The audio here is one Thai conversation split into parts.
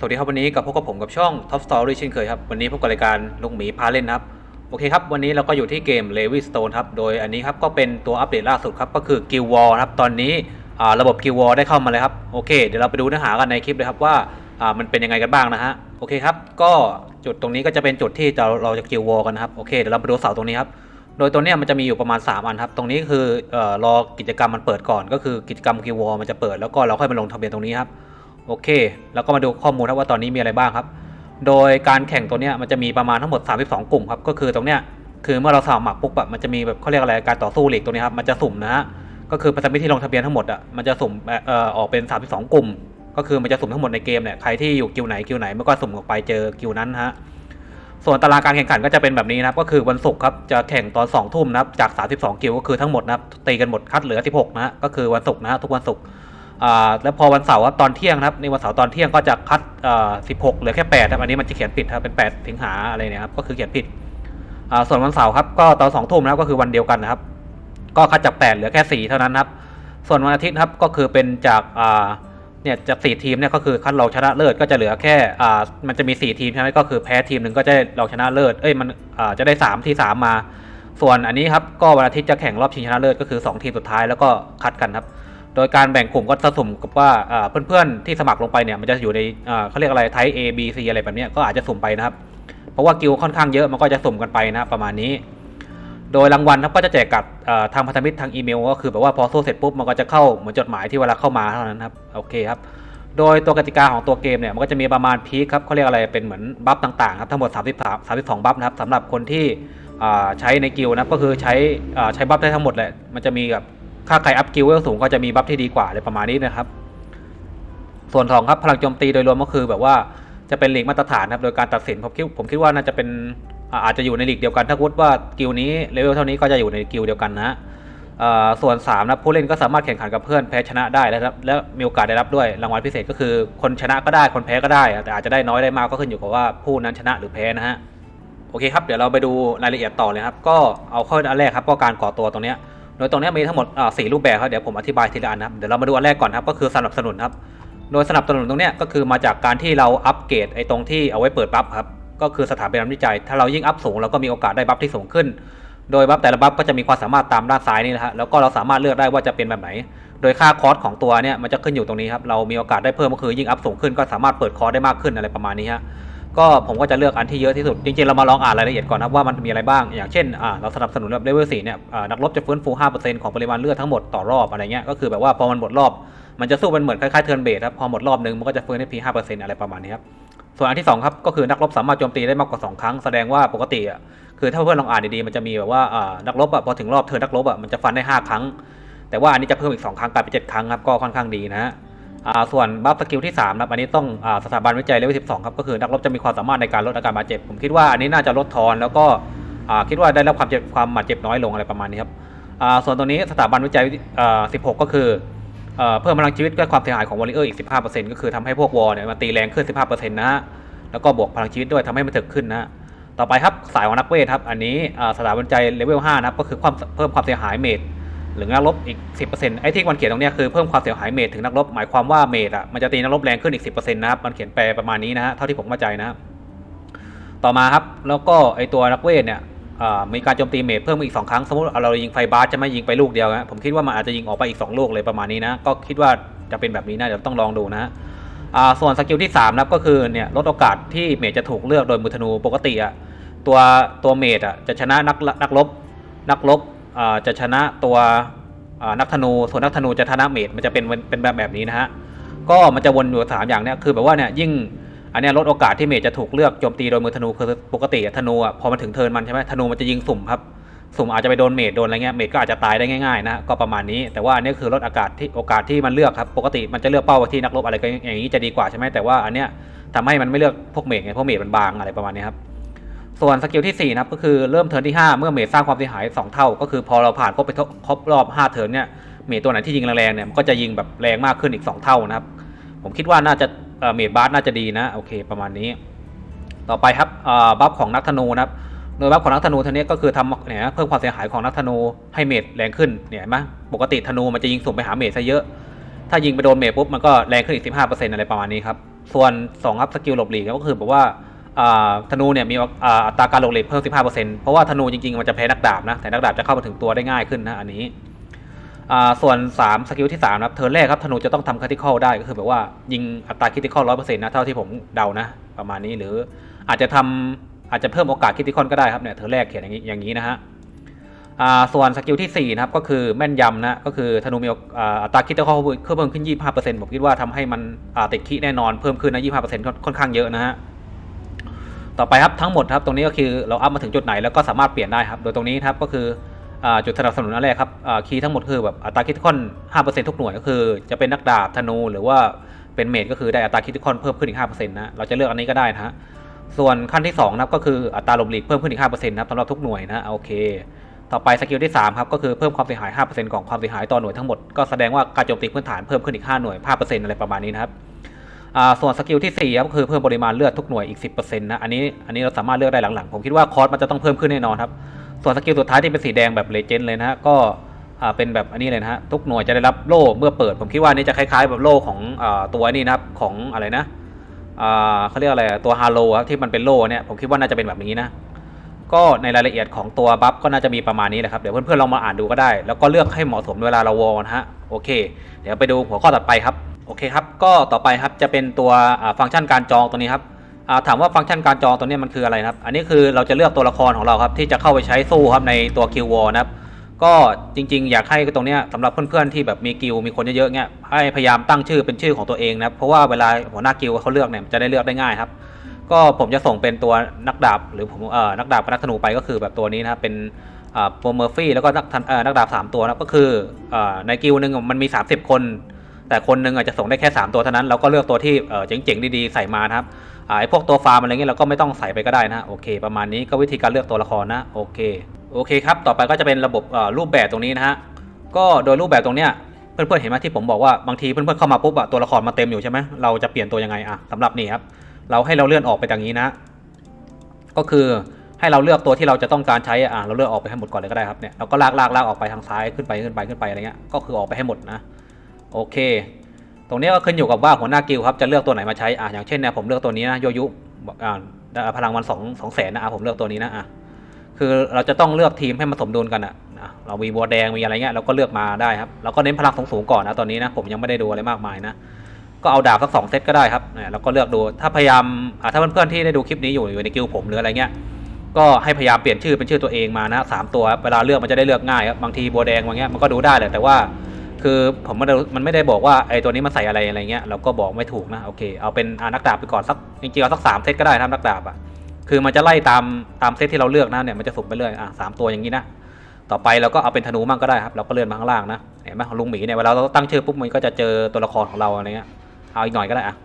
สวัสดีครับวันนี้กับพบกับผมกับช่อง Top Story เช่นเคยครับ วันนี้พบกับรายการลุงหมีพาเล่นครับ โอเคครับ วันนี้เราก็อยู่ที่เกม l e v y Stone ครับ โดยอันนี้ครับก็เป็นตัวอัปเดตล่าสุดครับ ก็คือ Guild War ครับ ตอนนี้ระบบ Guild War ได้เข้ามาเลยครับ โอเค เดี๋ยวเราไปดูเนื้อหากันในคลิปเลยครับว่ามันเป็นยังไงกันบ้างนะฮะ โอเคครับ ก็จุดตรงนี้ก็จะเป็นจุดที่เราเราจะ Guild War กันนะครับ โอเค เดี๋ยวเราไปดูเสาตรงนี้ครับ โดยตัวเนี้ยมันจะมีอยู่ประมาณ 3 อันครับ ตรงนี้คืออรอกิจกรรมมันเปิดก่อน ก็คือกิจกรรม Guild War มันจะเปิดแล้วก็เราค่อยมาลงทะเบียนตรงนี้ครับ โอเค แล้วก็มาดูข้อมูลครับว่าตอนนี้มีอะไรบ้างครับ โดยการแข่งตัวเนี้ยมันจะมีประมาณทั้งหมด 32 กลุ่มครับ ก็คือตรงเนี้ยคือเมื่อเราสมัครปุ๊บอะมันจะมีแบบเขาเรียกอะไรการต่อสู้ลีกตรงนี้ครับมันจะสุ่มนะฮะก็คือพันธมิตรที่ลงทะเบียนทั้งหมดอะมันจะสุ่มเอ่อออกเป็น 32 กลุ่ม ก็คือมันจะสุ่มทั้งหมดในเกมเนี่ยใครที่อยู่กิวไหนกิวไหนมันก็สุ่มออกไปเจอกิวนั้นฮะส่วนตารางการแข่งขันก็จะเป็นแบบนี้นะครับก็คือวันศุกร์ครับจะแข่งตอน2ทุ่มนะครับจาก 32 กิวก็คือทั้งหมดนะครับตีกันหมดคัดเหลือ 16 นะฮะก็คือวันศุกร์นะฮะทุกวันศุกร์ แล้วพอวันเสาร์ครับตอนเที่ยงครับในวันเสาร์ตอนเที่ยงก็จะคัด16เหลือแค่8ครับอันนี้มันจะเขียนผิดครับเป็น8สิงหาอะไรเนี่ยครับก็คือเขียนผิดส่วนวันเสาร์ครับก็ตอน2ทุ่มนะครับก็คือวันเดียวกันนะครับ ก็คัดจาก8เหลือแค่4เท่านั้นครับ ส่วนวันอาทิตย์ครับก็คือเป็นจากเนี่ยจาก4ทีมเนี่ยก็คือคัดรองชนะเลิศก็จะเหลือแค่มันจะมี4ทีมใช่ไหมก็คือแพ้ทีมหนึ่งก็จะได้รองชนะเลิศเอ้ยมันจะได้3ที่3มา ส่วนอันนี้ครับก็วันอาทิตย์จะแข่งรอบชิงชนะเลิศก็คือ 2 ทีมสุดท้ายแล้วก็คัดกันครับ โดยการแบ่งกลุ่มก็จะสมกับว่าเพื่อนๆที่สมัครลงไปเนี่ยมันจะอยู่ในเขาเรียกอะไรไทป์ A B C อะไรแบบนี้ก็อาจจะสุ่มไปนะครับ เพราะว่ากิลค่อนข้างเยอะมันก็จะสุ่มกันไปนะรประมาณนี้ โดยรางวัลครับก็จะแจกกับทางพันธมิตรทางอีเมลก็คือแบบว่าพอสู้เสร็จปุ๊บมันก็จะเข้าเหมือนจดหมายที่เวลาเข้ามาเท่านั้นครับโอเคครับโดยตัวกติกาของตัวเกมเนี่ยมันก็จะมีประมาณพีคครับเขาเรียกอะไรเป็นเหมือนบัฟต่างๆครับทั้งหมด 33 32 บัฟนะครับสำหรับคนที่ใช้ในกิลนะก็คือใช้ใช้บัฟได้ทั้งหมดแหละมันจะมีแบบ ค่าใครอัพกิลเวลสูงก็จะมีบัฟที่ดีกว่าอะไรประมาณนี้นะครับ ส่วนของครับพลังโจมตีโดยรวมก็คือแบบว่าจะเป็นหลีกมาตรฐานครับโดยการตัดสินผมคิดผมคิดว่าน่าจะเป็นอาจจะอยู่ในหลีกเดียวกันถ้าพูดว่ากิลนี้เลเวลเท่านี้ก็จะอยู่ในกิลเดียวกันนะส่วน3นะผู้เล่นก็สามารถแข่งขันกับเพื่อนแพ้ชนะได้แล้วและมีโอกาสได้รับด้วยรางวัลพิเศษก็คือ คนชนะก็ได้คนแพ้ก็ได้ แต่อาจจะได้น้อยได้มากก็ขึ้นอยู่กับว่าผู้นั้นชนะหรือแพ้นะฮะโอเคครับเดี๋ยวเราไปดูรายละเอียดต่อเลยครับก็เอาข้าอันแรกครับก็การก่อตัวตรงเนี้ย โดยตรงนี้มีทั้งหมดสี่รูปแบบครับเดี๋ยวผมอธิบายทีละอันนะครับเดี๋ยวเรามาดูอันแรกก่อนครับก็คือสนับสนุนครับโดยสนับสนุนตรงนี้ก็คือมาจากการที่เราอัปเกรดไอ้ตรงที่เอาไว้เปิดบัฟครับก็คือสถาบันวิจัย ถ้าเรายิ่งอัพสูงเราก็มีโอกาสได้บัฟที่สูงขึ้น โดยบัฟแต่ละบัฟก็จะมีความสามารถตามด้านซ้ายนี่นะฮะแล้วก็เราสามารถเลือกได้ว่าจะเป็นแบบไหน โดยค่าคอร์สของตัวเนี่ยมันจะขึ้นอยู่ตรงนี้ครับเรามีโอกาสได้เพิ่มก็คือยิ่งอัพสูงขึ้นก็สามารถเปิดคอร์สได้มากขึ้นอะไรประมาณนี้ฮะ ก็ผมก็จะเลือกอันที่เยอะที่สุด จริงๆ เรามาลองอ่านรายละเอียดก่อนครับว่ามันมีอะไรบ้าง อย่างเช่นเราสนับสนุนแบบเลเวลสี่เนี่ยนักรบจะฟื้นฟู 5%ของปริมาณเลือดทั้งหมดต่อรอบอะไรเงี้ยก็คือแบบว่าพอมันหมดรอบ มันจะสู้เป็นเหมือนคล้ายๆเทิร์นเบสครับพอหมดรอบนึงมันก็จะฟื้นได้เพียง5%อะไรประมาณนี้ครับส่วนอันที่สองครับก็คือนักรบสามารถโจมตีได้มากกว่าสองครั้งแสดงว่าปกติอะคือถ้าเพื่อนลองอ่านดีๆมันจะมีแบบว่านักรบอะพอถึงรอบเทิร์นนักรบอะมันจะฟันได้ห้าครั้ง แต่ว่าอันนี้จะเพิ่มอีก 2 ครั้งกลายเป็น7ครั้งครับก็ค่อนข้างดีนะฮะ ส่วนบัฟสกิลที่3นะครับอันนี้ต้องอาสถาบันวิจัยเลเวล12 ครับ ก็คือนักรบจะมีความสามารถในการลดอาการบาดเจ็บ ผมคิดว่าอันนี้น่าจะลดทอน แล้วก็อ่าคิดว่าได้รับความเจ็บความบาดเจ็บน้อยลงอะไรประมาณนี้ครับอ่าส่วนตัวนี้สถาบันวิจัยอ่า16 ก็คือเอ่อเพิ่มพลังชีวิตและความเสียหายของวอลเลเยอร์อีก 15%ก็คือทำให้พวกวอลเนี่ยมันตีแรงขึ้น 15%นะฮะ แล้วก็บวกพลังชีวิตด้วยทำให้มันถึกขึ้นนะฮะต่อไปครับสายของนักเวทครับ อันนี้อ่าสถาบันวิจัยเลเวล 5 นะครับ ก็คือความเพิ่มความเสียหายเมจ หรือนักรบอีก 10%ไอ้ที่มันเขียนตรงนี้คือเพิ่มความเสียหายเมตรถึงนักรบหมายความว่าเมตรอะมันจะตีนักรบแรงขึ้นอีก 10%นะครับมันเขียนแปลประมาณนี้นะฮะเท่าที่ผมเข้าใจนะครับต่อมาครับแล้วก็ไอ้ตัวนักเวทเนี่ยมีการโจมตีเมตรเพิ่มอีก 2 ครั้งสมมติเรายิงไฟบาสจะไม่ยิงไปลูกเดียวนะผมคิดว่ามันอาจจะยิงออกไปอีก 2 ลูกเลยประมาณนี้นะก็คิดว่าจะเป็นแบบนี้นะเดี๋ยวต้องลองดูนะส่วนสกิลที่3นะก็คือเนี่ยลดโอกาสที่เมตรจะถูกเลือกโดยมือธนูปกติอะตัวตัวเมตรอะจะชนะนักนักรบนักรบ จะชนะตัวนักธนูส่วนนักธนูจะธนาเมตมันจะเป็นเป็นแบบแบบนี้นะฮะก็มันจะวนอยู่สามอย่างเนี้ยคือแบบว่าเนี่ยยิ่งอันเนี้ยลดโอกาสที่เมจจะถูกเลือกโจมตีโดยมือธนูคือปกติธนูอะพอมันถึงเทินมันใช่ไหมธนูมันจะยิงสุ่มครับสุ่มอาจจะไปโดนเมจโดนอะไรเงี้ยเมจก็อาจจะตายได้ง่ายๆนะก็ประมาณนี้ แต่ว่าอันนี้คือลดอากาศที่โอกาสที่มันเลือกครับปกติมันจะเลือกเป้าไปที่นักรบอะไรก็อย่างนี้จะดีกว่าใช่ไหมแต่ว่าอันเนี้ยทำให้มันไม่เลือกพวกเมจไงเพราะเมจมันบางอะไรประมาณนี้ครับ ส่วนสกิลที่ 4 นะครับก็คือเริ่มเทิร์นที่ 5 เมื่อเมจสร้างความเสียหาย 2 เท่า ก็คือพอเราผ่านครบไปครบรอบ 5 เทิร์นเนี่ยเมจตัวไหนที่ยิงแรงๆเนี่ยมันก็จะยิงแบบแรงมากขึ้นอีก 2 เท่านะครับ ผมคิดว่าน่าจะเมจบาสน่าจะดีนะโอเคประมาณนี้ ต่อไปครับบัฟของนักธนูนะครับโดยบัฟของนักธนูท่านี้ก็คือทำเนี่ยเพิ่มความเสียหายของนักธนูให้เมจแรงขึ้นเนี่ยเห็นไหมปกติธนูมันจะยิงสุ่มไปหาเมจซะเยอะ ถ้ายิงไปโดนเมจปุ๊บมันก็แรงขึ้นอีก15%อะไรประมาณนี้ครับส่วน2ครับสกิลหลบหลีกก็คือแบบว่า ธนูเนี่ยมีอัตราการหลบหลีกเพิ่ม 15%เพราะว่าธนูจริงๆ มันจะแพ้นักดาบนะ แต่นักดาบจะเข้ามาถึงตัวได้ง่ายขึ้นนะอันนี้ ส่วน 3 สกิลที่3นะครับเทิร์นแรกครับธนูจะต้องทำค r ิ t i ค a l ได้ก็คือแบบว่ายิงอัตราค r ิ t i ค a l 100%นะเท่าที่ผมเดานะ ประมาณนี้หรืออาจจะทำอาจจะเพิ่มโอกาสค r ิ t i ค a l ก็ได้ครับเนี่ยเทิร์นแรกเขียนอย่างนี้อย่างนี้นะฮะส่วนสกิลที่4นะครับก็คือแม่นยำนะก็คือธนูมีอัตราคิดตข้อเพิ่มขึ้น 25%ผมคิดว่าทำให้มันติดคิแน่นอนเพิ่มขึ้นนะ 25%ค่อนข้างเยอะนะฮะ ต่อไปครับทั้งหมดครับตรงนี้ก็คือเราอัพมาถึงจุดไหนแล้วก็สามารถเปลี่ยนได้ครับ โดยตรงนี้ครับก็คืออจุดสนับสนุนอันแรกครับคีย์ทั้งหมดคือแบบอัตราคิดค่อน5%ทุกหน่วยก็คือ จะเป็นนักดาบธนูหรือว่าเป็นเมดก็คือได้อัตราคิดค่อนเพิ่มขึ้นอีก5%นะเราจะเลือกอันนี้ก็ได้นะฮะส่วนขั้นที่2นะครับก็คืออัตราหลบหลีกเพิ่มขึ้นอีก5%นะครับสำหรับทุกหน่วยนะโอเค ต่อไปสกิลที่3ครับก็คือเพิ่มความเสียหาย 5%ของความเสียหายต่อหน่วยทั้งหมดก็แสดงว่าการโจมตีพื้นฐานเพิ่มขึ้นอีก5หน่วย5%อะไรประมาณนี้นะครับ ส่วนสกิลที่4ครับก็คือเพิ่มปริมาณเลือดทุกหน่วยอีก 10%นะอันนี้อันนี้เราสามารถเลือกได้หลังๆ ผมคิดว่าคอสมันจะต้องเพิ่มขึ้นแน่นอนครับ ส่วนสกิลสุดท้ายที่เป็นสีแดงแบบเลเจนด์เลยนะฮะก็อ่าเป็นแบบอันนี้เลยนะฮะทุกหน่วยจะได้รับโล่เมื่อเปิด ผมคิดว่านี่จะคล้ายๆแบบโล่ของอ่าตัวนี้นะครับของอะไรนะอ่าเขาเรียกอะไรตัวฮาโลครับที่มันเป็นโล่เนี่ยผมคิดว่าน่าจะเป็นแบบนี้นะก็ในรายละเอียดของตัวบัฟก็น่าจะมีประมาณนี้แหละครับเดี๋ยวเพื่อนๆลองมาอ่านดูก็ได้ แล้วก็เลือกให้เหมาะสมเวลาเราวอลนะฮะโอเค เดี๋ยวไปดูหัวข้อต่อไปครับ โอเคครับ ก็ต่อไปครับจะเป็นตัวฟังก์ชันการจองตัวนี้ครับถามว่าฟังก์ชันการจองตัวนี้มันคืออะไรครับ อันนี้คือเราจะเลือกตัวละครของเราครับที่จะเข้าไปใช้สู้ครับในตัวคิววอลนะครับ ก็จริงๆ อยากให้ตรงนี้สำหรับเพื่อนๆที่แบบมีกิลมีคนเยอะๆเงี้ยให้พยายามตั้งชื่อเป็นชื่อของตัวเองนะครับเพราะว่าเวลาหัวหน้ากิลเขาเลือกเนี่ยจะได้เลือกได้ง่ายครับ ก็ผมจะส่งเป็นตัวนักดาบหรือผมเอ่อนักดาบกับนักธนูไปก็คือแบบตัวนี้นะครับเป็นอ่าโปรเมอร์ฟี่แล้วก็นักนเอ่อนักดาบ 3 ตัวนะก็คืออ่าในกิลหนึ่งมันมี 30 คน แต่คนหนึ่งอาจจะส่งได้แค่ 3 ตัวเท่านั้นเราก็เลือกตัวที่เจ๋งๆดีๆใส่มานะครับไอ้พวกตัวฟาร์มอะไรเงี้ยเราก็ไม่ต้องใส่ไปก็ได้นะโอเคประมาณนี้ก็วิธีการเลือกตัวละครนะโอเคโอเคครับต่อไปก็จะเป็นระบบรูปแบบตรงนี้นะฮะก็โดยรูปแบบตรงเนี้ยเพื่อนๆเห็นไหมที่ผมบอกว่าบางทีเพื่อนๆเข้ามาปุ๊บอะตัวละครมาเต็มอยู่ใช่ไหมเราจะเปลี่ยนตัวยังไงอะสำหรับนี่ครับเราให้เราเลื่อนออกไปอย่างนี้นะ ก็คือให้เราเลือกตัวที่เราจะต้องการใช้อะเราเลือกออกไปให้หมดก่อนเลยก็ได้ครับเนี่ยเราก็ลากลากลากออกไปทางซ้ายขึ้นไปขึ้นไปขึ้นไปอะไรเงี้ยก็คือออกไปให้หมดนะ โอเค ตรงนี้ก็ขึ้นอยู่กับว่าหัวหน้ากิลครับจะเลือกตัวไหนมาใช้อะอย่างเช่นเนี่ยผมเลือกตัวนี้นะโยยุบอกอ่าพลังวันสองสองแสนนะอะผมเลือกตัวนี้นะอะคือเราจะต้องเลือกทีมให้มันสมดุลกันอะอะเรามีบัวแดงมีอะไรเงี้ยเราก็เลือกมาได้ครับเราก็เน้นพลังสูงๆก่อนนะตอนนี้นะผมยังไม่ได้ดูอะไรมากมายนะก็เอาดาบสักสองเซตก็ได้ครับเนี่ยเราก็เลือกดูถ้าพยายามอ่าถ้าเพื่อนๆที่ได้ดูคลิปนี้อยู่อยู่ในกิลผมหรืออะไรเงี้ยก็ให้พยายามเปลี่ยนชื่อเป็นชื่อตัวเองมานะสามตัวครับเวลาเลือกมันจะได้เลือกง่ายครับบางทีบัวแดงบางเงี้ยมันก็ดูได้แหละแต่ว่า คือผมมันมันไม่ได้บอกว่าไอ้ตัวนี้มันใส่อะไรอะไรเงี้ยเราก็บอกไม่ถูกนะโอเคเอาเป็นอานักดาบไปก่อนสักจริงๆเอาสักสามเซตก็ได้นะนักดาบอะคือมันจะไล่ตามตามเซตที่เราเลือกนะเนี่ยมันจะสุ่มไปเรื่อยอะสามตัวอย่างนี้นะต่อไปเราก็เอาเป็นธนูมั่งก็ได้ครับเราก็เลื่อนมาข้างล่างนะเห็นไหมของลุงหมีเนี่ยเวลาเราตั้งชื่อปุ๊บมันก็จะเจอตัวละครของเราอะไรเงี้ยเอาอีกหน่อยก็ได้อะ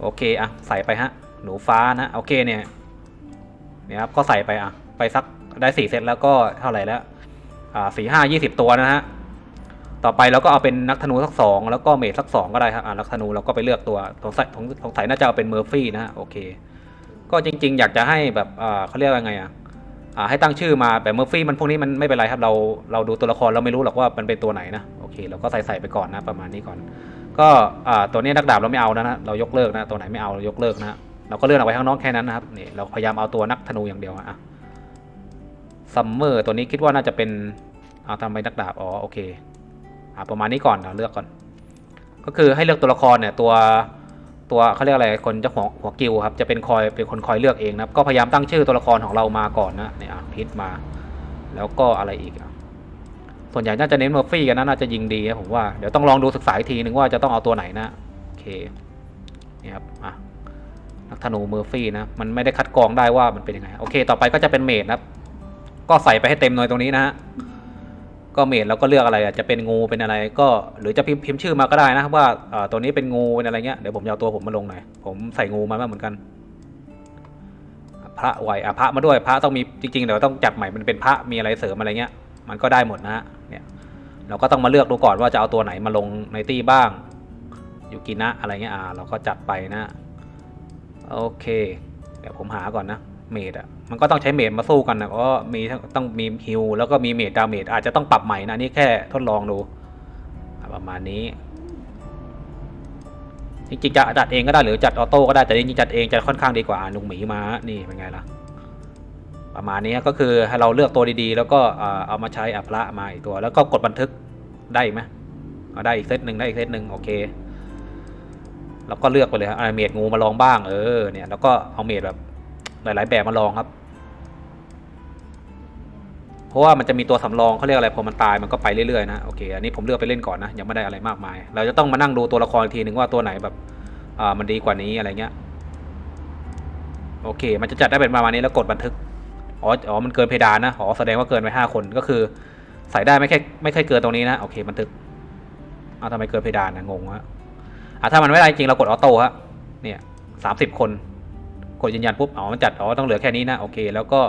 โอเคอะใส่ไปฮะหนูฟ้านะโอเคเนี่ยเนี่ยครับก็ใส่ไปอะไปสักได้สี่เซตแล้วก็เท่าไหร่แล้วอ่าสี่ห้ายี่สิบตัวนะฮะ ต่อไปเราก็เอาเป็นนักธนูสักสองแล้วก็เมจสักสองก็ได้ครับอ่านักธนูเราก็ไปเลือกตัวสงสัยสงสงสัยน่าจะเอาเป็นเมอร์ฟี่นะฮะโอเค ก็จริง ๆ อยากจะให้แบบอ่าเขาเรียกว่าไงอะอ่าให้ตั้งชื่อมาแบบเมอร์ฟี่มันพวกนี้มันไม่เป็นไรครับเราเราดูตัวละครเราไม่รู้หรอกว่ามันเป็นตัวไหนนะโอเคเราก็ใส่ใส่ไปก่อนนะประมาณนี้ก่อน ก็อ่าตัวนี้นักดาบเราไม่เอานะนะเรายกเลิกนะตัวไหนไม่เอาเรายกเลิกนะเราก็เลื่อนออกไปข้างนอกแค่นั้นนะครับนี่เราพยายามเอาตัวนักธนูอย่างเดียวอะซัมเมอร์ตัวนี้คิดว่าน่าจะเป็นเอาทำไมนักดาบอ๋อโอเค อ่าประมาณนี้ก่อนเราเลือกก่อน ก็คือให้เลือกตัวละครเนี่ยตัวตัวเขาเรียกอะไรคนเจ้าของหัวกิลครับจะเป็นคอยเป็นคนคอยเลือกเองนะครับก็พยายามตั้งชื่อตัวละครของเรามาก่อนนะเนี่ยพิษมา แล้วก็อะไรอีกอะส่วนใหญ่น่าจะเน้นเมอร์ฟี่กันนะน่าจะยิงดีนะผมว่าเดี๋ยวต้องลองดูศึกษาอีกทีนึงว่าจะต้องเอาตัวไหนนะโอเคนี่ครับอะนักธนูเมอร์ฟี่นะมันไม่ได้คัดกรองได้ว่ามันเป็นยังไงโอเค ต่อไปก็จะเป็นเมดนะครับ ก็ใส่ไปให้เต็มหน่อยตรงนี้นะฮะ ก็เมดเราก็เลือกอะไรอะจะเป็นงูเป็นอะไรก็หรือจะพิมพ์ชื่อมาก็ได้นะครับว่าเอ่อตัวนี้เป็นงูเป็นอะไรเงี้ยเดี๋ยวผมเอาตัวผมมาลงหน่อยผมใส่งูมาบ้างเหมือนกัน พระไหวอะพระมาด้วยพระต้องมีจริงๆเดี๋ยวต้องจัดใหม่มันเป็นพระมีอะไรเสริมอะไรเงี้ย มันก็ได้หมดนะฮะเนี่ยเราก็ต้องมาเลือกดูก่อนว่าจะเอาตัวไหนมาลงในตี้บ้างยูกินะอะไรเงี้ยอ่าเราก็จัดไปนะโอเค เดี๋ยวผมหาก่อนนะ เมดอะมันก็ต้องใช้เมดมาสู้กันนะเพราะมีต้องมีฮิลแล้วก็มีเมดดาเมจอาจจะต้องปรับใหม่นะนี่แค่ทดลองดูประมาณนี้ จริงๆจะจัดเองก็ได้หรือจัดออโต้ก็ได้แต่จริงๆจัดเองจะค่อนข้างดีกว่าลุงหมีมานี่เป็นไงล่ะ ประมาณนี้ก็คือให้เราเลือกตัวดีๆ แล้วก็เอามาใช้อัพละมาอีกตัว แล้วก็กดบันทึกได้ไหมเอาได้อีกเซตหนึ่งได้อีกเซตหนึ่งโอเคแล้วก็เลือกไปเลยครับเอาเมดงูมาลองบ้างเออเนี่ยแล้วก็เอาเมดแบบ หลาย ๆ แบบมาลองครับ เพราะว่ามันจะมีตัวสำรองเขาเรียกอะไรพอมันตายมันก็ไปเรื่อยๆนะโอเคอันนี้ผมเลือกไปเล่นก่อนนะยังไม่ได้อะไรมากมาย เราจะต้องมานั่งดูตัวละครอีกทีหนึ่งว่าตัวไหนแบบอ่ามันดีกว่านี้อะไรเงี้ยโอเค มันจะจัดได้เป็นประมาณนี้แล้วกดบันทึกอ๋ออ๋อมันเกินเพดานนะอ๋อแสดงว่าเกินไปห้าคนก็คือ ใส่ได้ไม่แค่ไม่แค่เกินตรงนี้นะโอเคบันทึกเอาทำไมเกินเพดานนะงงฮะอะถ้ามันไม่ได้จริงเรากดออโต้ฮะเนี่ยสามสิบคน กดยืนยันปุ๊บอ๋อมันจัดอ๋อต้องเหลือแค่นี้นะโอเค แล้วก็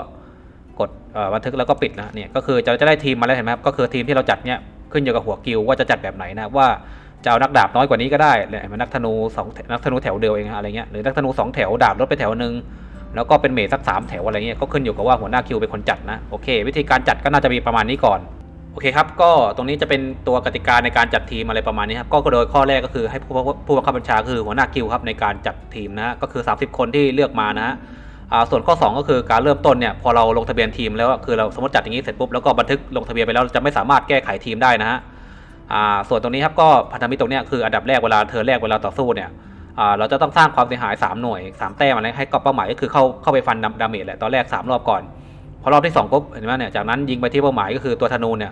กดบันทึกแล้วก็ปิดนะเนี่ยก็คือจะจะได้ทีมมาแล้วเห็นไหมครับก็คือทีมที่เราจัดเนี่ยขึ้นอยู่กับหัวกิลว่าจะจัดแบบไหนนะว่าจะเอานักดาบน้อยกว่านี้ก็ได้เนี่ยเห็นไหมนักธนูสองนักธนูแถวเดียวเองอะไรเงี้ยหรือนักธนูสองแถวดาบลดไปแถวหนึ่งแล้วก็เป็นเมทสักสามแถวอะไรเงี้ยก็ขึ้นอยู่กับว่าหัวหน้าคิวเป็นคนจัดนะโอเค วิธีการจัดก็น่าจะมีประมาณนี้ก่อน โอเคครับ ก็ตรงนี้จะเป็นตัวกติกาในการจัดทีมอะไรประมาณนี้ครับ ก็โดยข้อแรกก็คือให้ผู้ผู้บังคับบัญชาคือหัวหน้าคิวครับในการจัดทีมนะฮะก็คือ 30 คนที่เลือกมานะฮะส่วนข้อ 2 ก็คือการเริ่มต้นเนี่ยพอเราลงทะเบียนทีมแล้วคือเราสมมติจัดอย่างนี้เสร็จปุ๊บแล้วก็บันทึกลงทะเบียนไปแล้วจะไม่สามารถแก้ไขทีมได้นะฮะส่วนตรงนี้ครับก็พันธมิตรตรงเนี้ยคืออันดับแรกเวลาเธอแรกเวลาต่อสู้เนี่ยเราจะต้องสร้างความเสียหาย 3 หน่วย 3 แต้มอะไรให้กับเป้าหมายก็คือเข้าเข้าไปฟันดาเมจแหละตอนแรก 3 รอบก่อน พอรอบที่2ปุ๊บเห็นไหมเนี่ยจากนั้นยิงไปที่เป้าหมายก็คือตัวธนูเนี่ย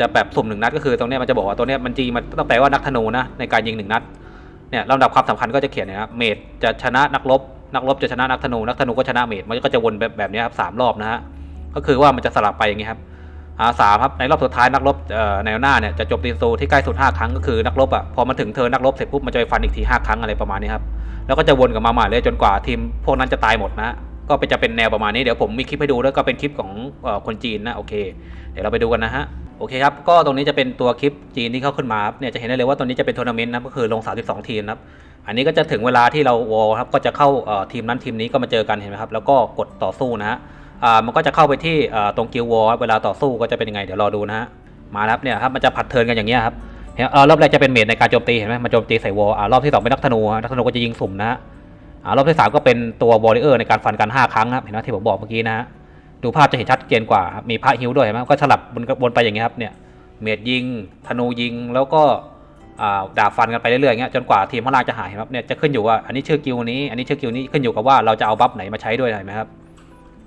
จะแบบสุ่มหนึ่งนัดก็คือตรงเนี้ยมันจะบอกว่าตัวเนี้ยมันจีมันต้องแปลว่านักธนูนะในการยิงหนึ่งนัดเนี่ยลำดับความสำคัญก็จะเขียนนะครับเมดจะชนะนักรบนักรบจะชนะนักธนูนักธนูก็ชนะเมดมันก็จะวนแบบแบบนี้ครับสามรอบนะฮะก็คือว่ามันจะสลับไปอย่างงี้ครับอาสามครับในรอบสุดท้ายนักรบแนวหน้าเนี่ยจะจมตีศัตรูที่ใกล้สุดห้าครั้งก็คือนักรบอะพอมาถึงเธอนักรบเสร็จปุ๊บมันจะไปฟันอีกทีห้าครั้งอะไรประมาณนี้ครับแล้วก็จะวนกลับมาใหม่เลยจนกว่าทีมพวกนั้นจะตายหมดนะ ก็เป็นจะเป็นแนวประมาณนี้เดี๋ยวผมมีคลิปให้ดูแล้วก็เป็นคลิปของคนจีนนะโอเค เดี๋ยวเราไปดูกันนะฮะโอเคครับก็ตรงนี้จะเป็นตัวคลิปจีนที่เข้าขึ้นมาเนี่ยจะเห็นได้เลยว่าตรงนี้จะเป็นทัวร์นาเมนต์นะก็คือลง 32 ทีมนะครับอันนี้ก็จะถึงเวลาที่เราวอลครับก็จะเข้าเอ่อทีมนั้นทีมนี้ก็มาเจอกันเห็นไหมครับแล้วก็กดต่อสู้นะฮะมันก็จะเข้าไปที่ตรงกิลวอลเวลาต่อสู้ก็จะเป็นยังไงเดี๋ยวรอดูนะฮะมาแล้วครับเนี่ยครับมันจะผัดเทินกันอย่างเงี้ยครับเห็นเอ่อรอบแรกจะเป็นเมดในการโจมตีเห็นไหมมันโจมตีใส่วอลรอบที่สองเป็นนักธนูนักธนูก็จะยิงสุ่มนะฮะ รอบที่สามก็เป็นตัววอลเลเยอร์ในการฟันกันห้าครั้งครับเห็นไหมที่ผมบอกเมื่อกี้นะฮะดูภาพจะเห็นชัดเจนกว่า มีพระฮิวด้วยเห็นไหมก็สลับบนบนไปอย่างเงี้ยครับเนี่ยเมียดยิง ธนูยิงแล้วก็อ่าดาบฟันกันไปเรื่อยๆอย่างเงี้ยจนกว่าทีมข้างล่างจะหายครับเนี่ยจะขึ้นอยู่ว่าอันนี้ชื่อกิลนี้อันนี้ชื่อกิลนี้ขึ้นอยู่กับว่าเราจะเอาบัฟไหนมาใช้ด้วยเห็นไหมครับ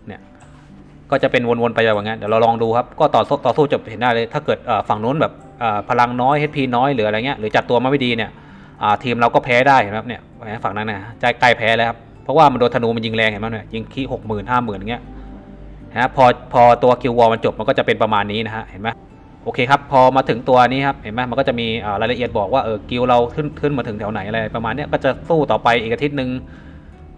เนี่ยก็จะเป็นวนๆไปอย่างเงี้ยเดี๋ยวเราลองดูครับก็ต่อสู้ต่อสู้จบเห็นได้เลยถ้าเกิดฝั่งนู้นแบบพลังน้อย HP น้อยหรืออะไรเงี้ยหรือจัดตัวมาไม่ดีเนี่ยอ่า ทีมเราก็แพ้ได้เห็นไหมครับเนี่ยเห็นไหมฝั่งนั้นนะใจใกล้แพ้แล้วครับเพราะว่ามันโดนธนูมันยิงแรงเห็นไหมเนี่ยยิงขี้หกหมื่นห้าหมื่นอย่างเงี้ยนะพอพอตัวคิววอลมันจบมันก็จะเป็นประมาณนี้นะฮะเห็นไหมโอเคครับพอมาถึงตัวนี้ครับเห็นไหมมันก็จะมีรายละเอียดบอกว่าเออกิลเราขึ้นขึ้นมาถึงแถวไหนอะไรประมาณเนี้ยก็จะสู้ต่อไปอีกอาทิตย์หนึ่ง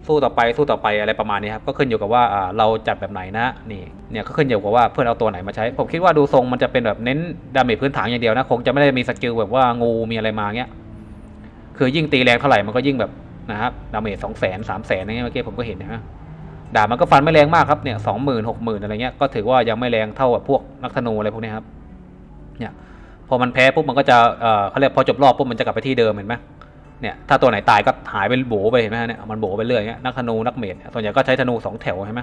สู้ต่อไปสู้ต่อไปอะไรประมาณนี้ครับก็ขึ้นอยู่กับว่าอ่าเราจัดแบบไหนนะนี่เนี่ยก็ขึ้นอยู่กับว่าเพื่อนเอาตัวไหนมาใช้ ผมคิดว่าดูทรงมันจะเป็นแบบเน้นดาเมจพื้นฐานอย่างเดียวนะคงจะไม่ได้มีสกิลแบบว่างูมีอะไรมาเงี้ย คือยิ่งตีแรงเท่าไหร่มันก็ยิ่งแบบนะครับดาเมจสองแสนสามแสนอย่างเงี้ยเมื่อกี้ผมก็เห็นนะดาบมันก็ฟันไม่แรงมากครับเนี่ยสองหมื่นหกหมื่นอะไรเงี้ยก็ถือว่ายังไม่แรงเท่ากับพวกนักธนูอะไรพวกนี้ครับเนี่ยพอมันแพ้ปุ๊บมันก็จะเอ่อเขาเรียกพอจบรอบปุ๊บมันจะกลับไปที่เดิมเห็นไหมเนี่ยถ้าตัวไหนตายก็หายไปโบไปเห็นไหมฮะเนี่ยมันโบไปเรื่อยเงี้ยนักธนูนักเมดส่วนใหญ่ก็ใช้ธนูสองแถวใช่ไหม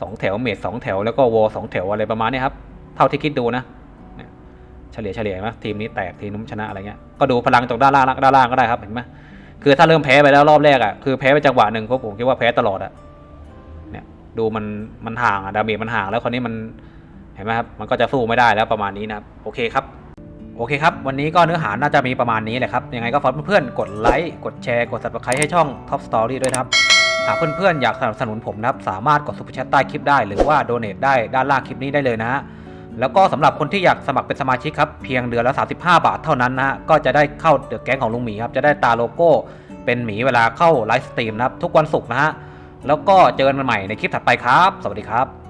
สองแถวเมดสองแถวแล้วก็วอสองแถวอะไรประมาณนี้ครับเท่าที่คิดดูนะ เฉลี่ยเฉลี่ยไหมทีมนี้แตกทีมนู้นชนะอะไรเงี้ยก็ดูพลังจากด้านล่างด้านล่างก็ได้ครับเห็นไหมคือถ้าเริ่มแพ้ไปแล้วรอบแรกอะคือแพ้ไปจังหวะหนึ่งพวกผมคิดว่าแพ้ตลอดอะเนี่ยดูมันมันห่างอะดาเมจมันห่างแล้วคราวนี้มันเห็นไหมครับมันก็จะสู้ไม่ได้แล้วประมาณนี้นะครับโอเคครับโอเคครับ วันนี้ก็เนื้อหาน่าจะมีประมาณนี้แหละครับ ยังไงก็ฝากเพื่อนๆ กดไลค์ กดแชร์ กด subscribe ให้ช่อง Top Story ด้วยนะครับ หากเพื่อนๆ อยากสนับสนุนผมนะครับ สามารถกด super chat ใต้คลิปได้ หรือว่า donate ได้ด้านล่างคลิปนี้ได้เลยนะฮะ แล้วก็สำหรับคนที่อยากสมัครเป็นสมาชิกครับเพียงเดือนละ 35 บาทเท่านั้นนะฮะก็จะได้เข้าเดอะแก๊งของลุงหมีครับจะได้ตาโลโก้เป็นหมีเวลาเข้าไลฟ์สตรีมนะครับทุกวันศุกร์นะฮะแล้วก็เจอกันใหม่ในคลิปถัดไปครับ สวัสดีครับ